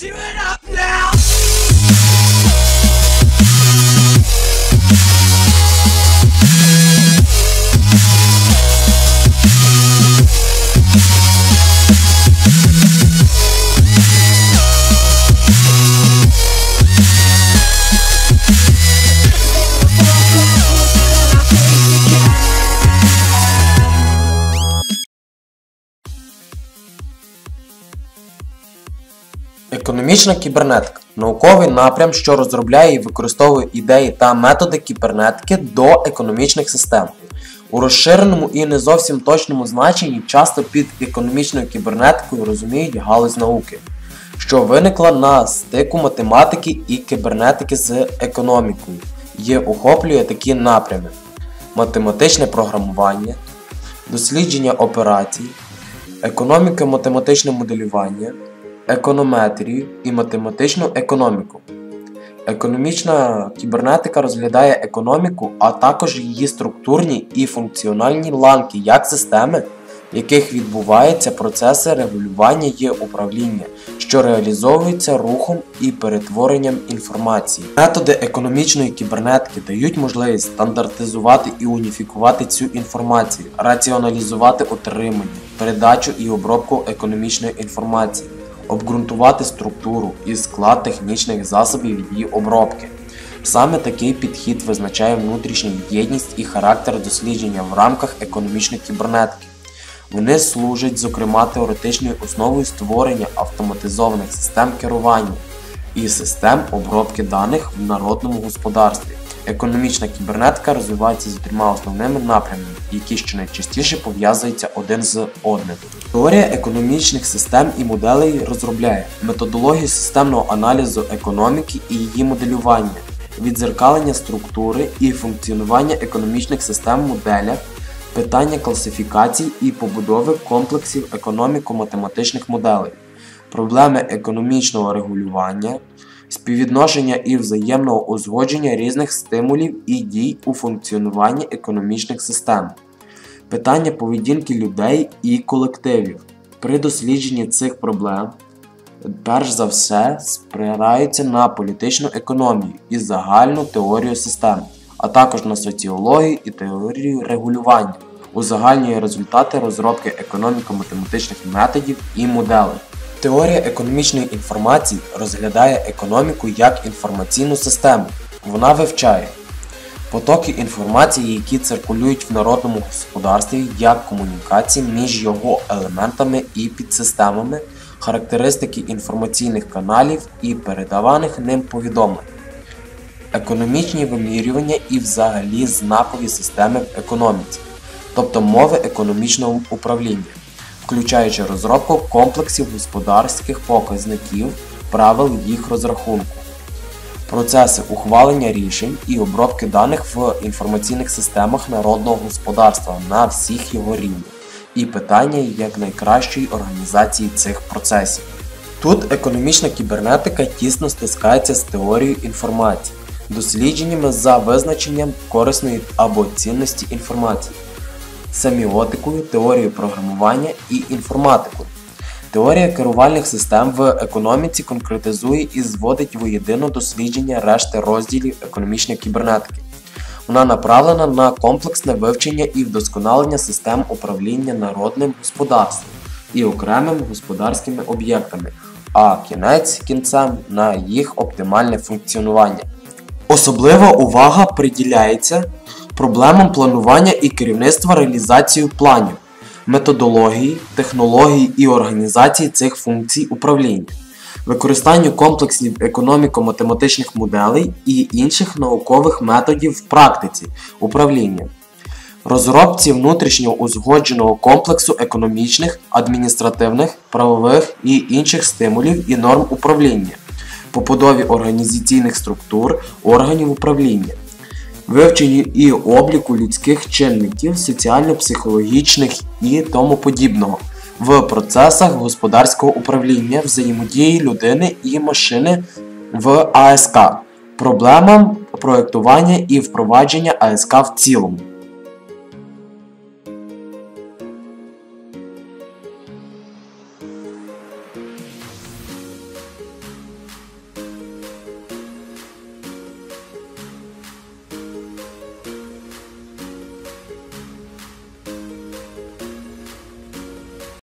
自分ら Економічна кібернетика науковий напрям, що розробляє і використовує ідеї та методи кібернетики до економічних систем. У розширеному і не зовсім точному значенні часто під економічною кібернетикою розуміють галузь науки, що виникла на стику математики і кібернетики з економікою, і охоплює такі напрями: математичне програмування, дослідження операцій, економіка математичне моделювання економетрію і математичну економіку. Економічна кібернетика розглядає економіку, а також її структурні і функціональні ланки як системи, в яких відбуваються процеси регулювання і управління, що реалізовуються рухом і перетворенням інформації. Методи економічної кібернетики дають можливість стандартизувати і уніфікувати цю інформацію, раціоналізувати отримання, передачу і обробку економічної інформації обґрунтувати структуру і склад технічних засобів її обробки. Саме такий підхід визначає внутрішню єдність і характер дослідження в рамках економічної кібернетики. Вони служать, зокрема, теоретичною основою створення автоматизованих систем керування і систем обробки даних в народному господарстві. Економічна кібернетика розвивається з трьома основними напрямами, які ще найчастіше пов'язуються один з одним. Теорія економічних систем і моделей розробляє методологію системного аналізу економіки і її моделювання, відзеркалення структури і функціонування економічних систем моделях, питання класифікацій і побудови комплексів економіко-математичних моделей, проблеми економічного регулювання, співвідношення і взаємного узгодження різних стимулів і дій у функціонуванні економічних систем, питання поведінки людей і колективів. При дослідженні цих проблем перш за все спираються на політичну економію і загальну теорію систем, а також на соціологію і теорію регулювання, узагальнює результати розробки економіко-математичних методів і моделей. Теорія економічної інформації розглядає економіку як інформаційну систему. Вона вивчає потоки інформації, які циркулюють в народному господарстві як комунікації між його елементами і підсистемами, характеристики інформаційних каналів і передаваних ним повідомлень, економічні вимірювання і взагалі знакові системи в економіці, тобто мови економічного управління включаючи розробку комплексів господарських показників, правил їх розрахунку, процеси ухвалення рішень і обробки даних в інформаційних системах народного господарства на всіх його рівнях, і питання якнайкращої організації цих процесів. Тут економічна кібернетика тісно стискається з теорією інформації, дослідженнями за визначенням корисної або цінності інформації семіотикою, теорією програмування і інформатикою. Теорія керувальних систем в економіці конкретизує і зводить воєдино дослідження решти розділів економічної кібернетики. Вона направлена на комплексне вивчення і вдосконалення систем управління народним господарством і окремими господарськими об'єктами, а кінець кінцем на їх оптимальне функціонування. Особлива увага приділяється проблемам планування і керівництва реалізацією планів, методології, технології і організації цих функцій управління, використанню комплексів економіко-математичних моделей і інших наукових методів в практиці управління, розробці внутрішнього узгодженого комплексу економічних, адміністративних, правових і інших стимулів і норм управління, побудові організаційних структур органів управління вивченні і обліку людських чинників, соціально-психологічних і тому подібного в процесах господарського управління, взаємодії людини і машини в АСК, проблемам проєктування і впровадження АСК в цілому.